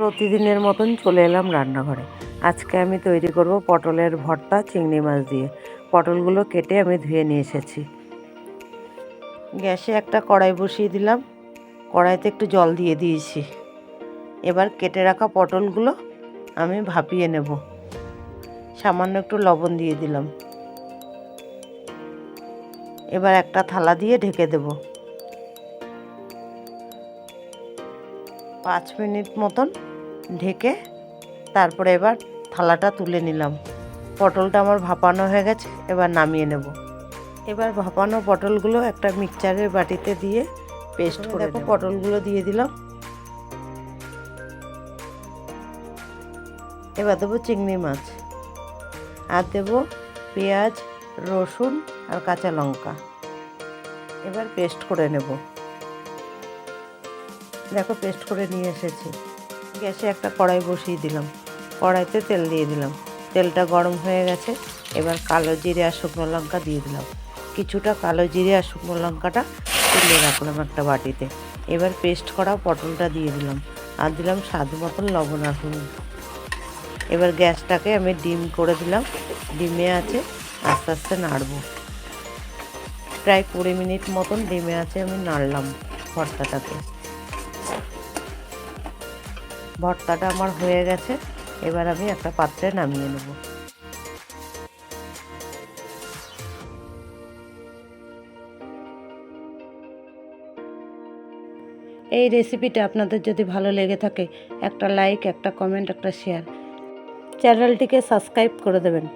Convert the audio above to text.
প্রতিদিনের মতন চলে এলাম রান্নাঘরে। আজকে আমি তৈরি করব পটলের ভর্তা চিংড়ি মাছ দিয়ে। পটলগুলো কেটে আমি ধুয়ে নিয়ে এসেছি। গ্যাসে একটা কড়াই বসিয়ে দিলাম। কড়াইতে একটু জল দিয়ে দিয়েছি। এবার কেটে রাখা পটলগুলো আমি ভাপিয়ে নেব। সামান্য একটু লবণ দিয়ে দিলাম। এবার একটা থালা দিয়ে ঢেকে দেবো। পাঁচ মিনিট মতন ঢেকে তারপরে এবার থালাটা তুলে নিলাম। পটলটা আমার ভাপানো হয়ে গেছে এবার নামিয়ে নেব। এবার ভাপানো পটলগুলো একটা মিক্সচারের বাটিতে দিয়ে পেস্ট করে দেখো পটলগুলো দিয়ে দিলাম। এবার দেবো চিংড়ি মাছ। আর দেবো পেঁয়াজ রসুন আর কাঁচা লঙ্কা। এবার পেস্ট করে নেব। দেখো পেস্ট করে নিয়ে এসেছি। গ্যাসে একটা কড়াই বসিয়ে দিলাম। কড়াইতে তেল দিয়ে দিলাম। তেলটা গরম হয়ে গেছে। এবার কালো জিরে আর শুকনো লঙ্কা দিয়ে দিলাম। কিছুটা কালো জিরে আর শুকনো লঙ্কাটা তুলে রাখলাম একটা বাটিতে। এবার পেস্ট করা পটলটা দিয়ে দিলাম। আর দিলাম স্বাদ মতন লবণ আর হলুদ। এবার গ্যাসটাকে আমি ডিম করে দিলাম। ডিমে আছে, আস্তে আস্তে নাড়বো। প্রায় কুড়ি মিনিট মতন ডিমে আছে আমি নাড়লাম ভর্তাটাকে। ভর্তাটা আমার হয়ে গেছে। এবার আমি একটা পাত্রে নামিয়ে নেব। এই রেসিপিটা আপনাদের যদি ভালো লেগে থাকে, একটা লাইক, একটা কমেন্ট, একটা শেয়ার। চ্যানেলটিকে সাবস্ক্রাইব করে দেবেন।